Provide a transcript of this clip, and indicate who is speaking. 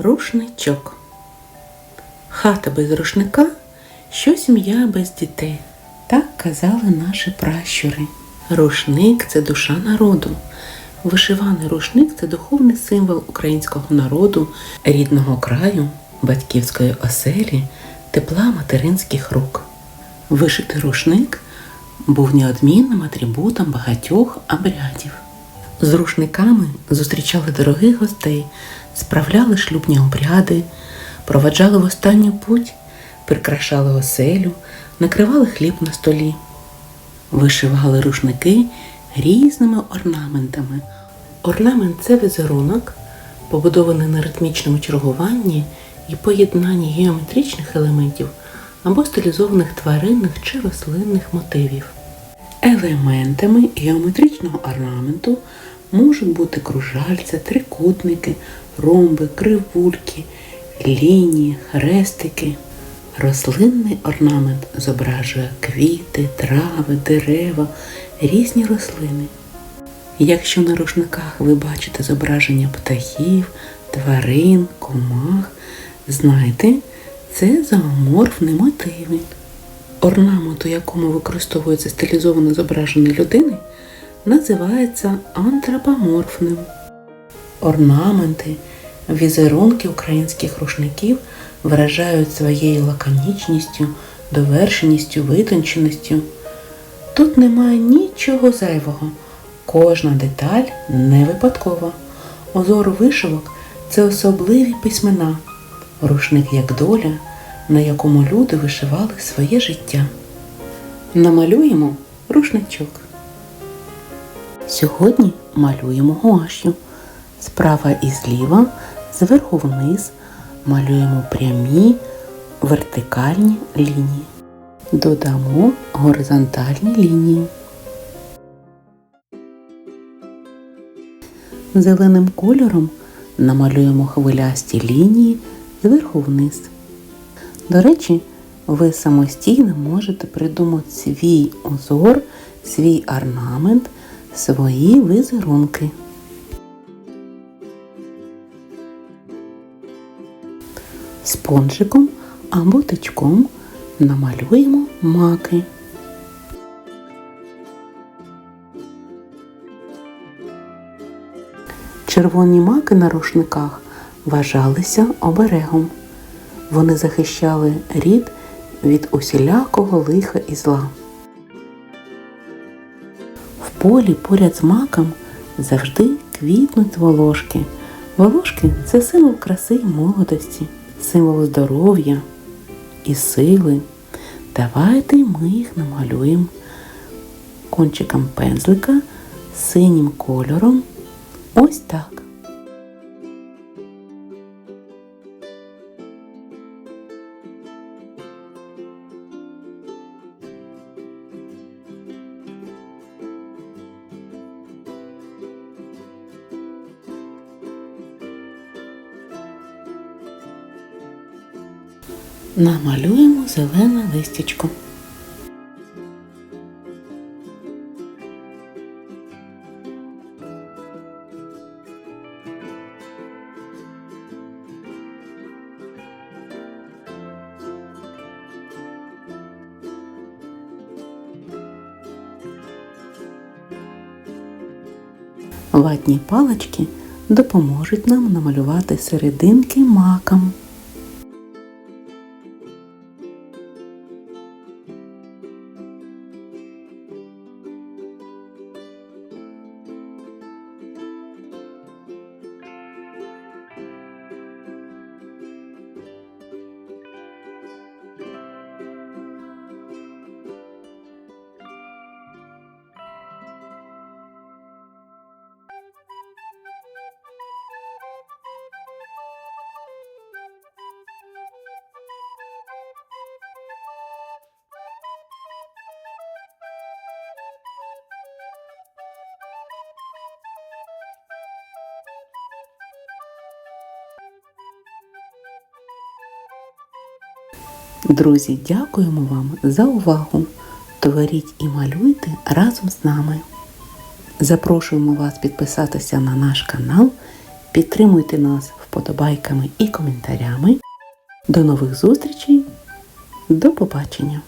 Speaker 1: Рушничок. Хата без рушника, що сім'я без дітей. Так казали наші пращури. Рушник це душа народу. Вишиваний рушник це духовний символ українського народу, рідного краю, батьківської оселі, тепла материнських рук. Вишитий рушник був неодмінним атрибутом багатьох обрядів. З рушниками зустрічали дорогих гостей, справляли шлюбні обряди, проваджали в останню путь, прикрашали оселю, накривали хліб на столі, вишивали рушники різними орнаментами. Орнамент це візерунок, побудований на ритмічному чергуванні і поєднанні геометричних елементів або стилізованих тваринних чи рослинних мотивів. Елементами геометричного орнаменту можуть бути кружальця, трикутники, ромби, кривульки, лінії, хрестики. Рослинний орнамент зображує квіти, трави, дерева, різні рослини. Якщо на рушниках ви бачите зображення птахів, тварин, комах, знайте, це зооморфні мотиви. Орнамент, у якому використовується стилізоване зображення людини, називається антропоморфним. Орнаменти, візерунки українських рушників виражають своєю лаконічністю, довершеністю, витонченістю. Тут немає нічого зайвого. Кожна деталь не випадкова. Узор вишивок це особливі письмена, рушник як доля, на якому люди вишивали своє життя. Намалюємо рушничок. Сьогодні малюємо гуашю. Справа і зліва, зверху вниз малюємо прямі вертикальні лінії. Додамо горизонтальні лінії. Зеленим кольором намалюємо хвилясті лінії зверху вниз. До речі, ви самостійно можете придумати свій узор, свій орнамент, свої візерунки. Спонжиком або тичком намалюємо маки. Червоні маки на рушниках вважалися оберегом. Вони захищали рід від усілякого лиха і зла. В полі поряд з маком завжди квітнуть волошки. Волошки це символ краси й молодості, символ здоров'я і сили. Давайте ми їх намалюємо кончиком пензлика синім кольором. Ось так. Намалюємо зелене листячко. Ватні палички допоможуть нам намалювати серединки маком. Друзі, дякуємо вам за увагу. Творіть і малюйте разом з нами. Запрошуємо вас підписатися на наш канал, підтримуйте нас вподобайками і коментарями. До нових зустрічей. До побачення!